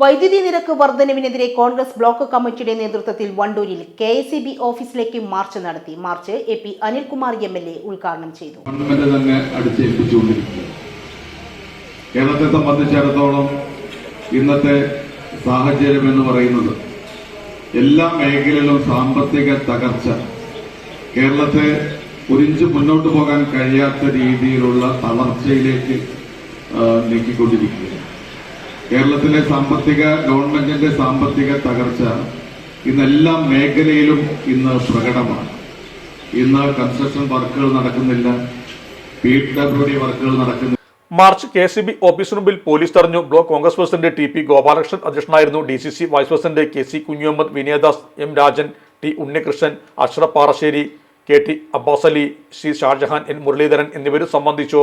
വൈദ്യുതി നിരക്ക് വർധനവിനെതിരെ കോൺഗ്രസ് ബ്ലോക്ക് കമ്മിറ്റിയുടെ നേതൃത്വത്തിൽ വണ്ടൂരിൽ കെ എസ് ബി ഓഫീസിലേക്ക് മാർച്ച് നടത്തി. March A P Anilkumar M L A ഉദ്ഘാടനം ചെയ്തു. കേരളത്തെ സംബന്ധിച്ചിടത്തോളം ഇന്നത്തെ സാഹചര്യം എന്ന് പറയുന്നത് എല്ലാ മേഖലയിലും സാമ്പത്തിക തകർച്ച കേരളത്തെ ഒരിഞ്ച് മുന്നോട്ട് പോകാൻ കഴിയാത്ത രീതിയിലുള്ള തളർച്ചയിലേക്ക് നീക്കിക്കൊണ്ടിരിക്കുകയാണ്. കേരളത്തിലെ സാമ്പത്തിക ഗവൺമെന്റിന്റെ സാമ്പത്തിക തകർച്ച ഇന്ന് എല്ലാ മേഖലയിലും ഇന്ന് പ്രകടമാണ്. ഇന്ന് കൺസ്ട്രക്ഷൻ വർക്കുകൾ നടക്കുന്നില്ല. പി ഡബ്ല്യു വർക്കുകൾ നടക്കുന്നില്ല. മാർച്ച് കെ സി ബി ഓഫീസിന് മുമ്പിൽ പോലീസ് തടഞ്ഞു. Block Congress president T P Gopalakrishnan അധ്യക്ഷനായിരുന്നു. D C C vice president K C Kunhummad Vinayadas M Rajan T Unnikrishnan Ashraf Parassery K T Abbas Ali Shajahan N Muraleedharan എന്നിവരും സംബന്ധിച്ചു.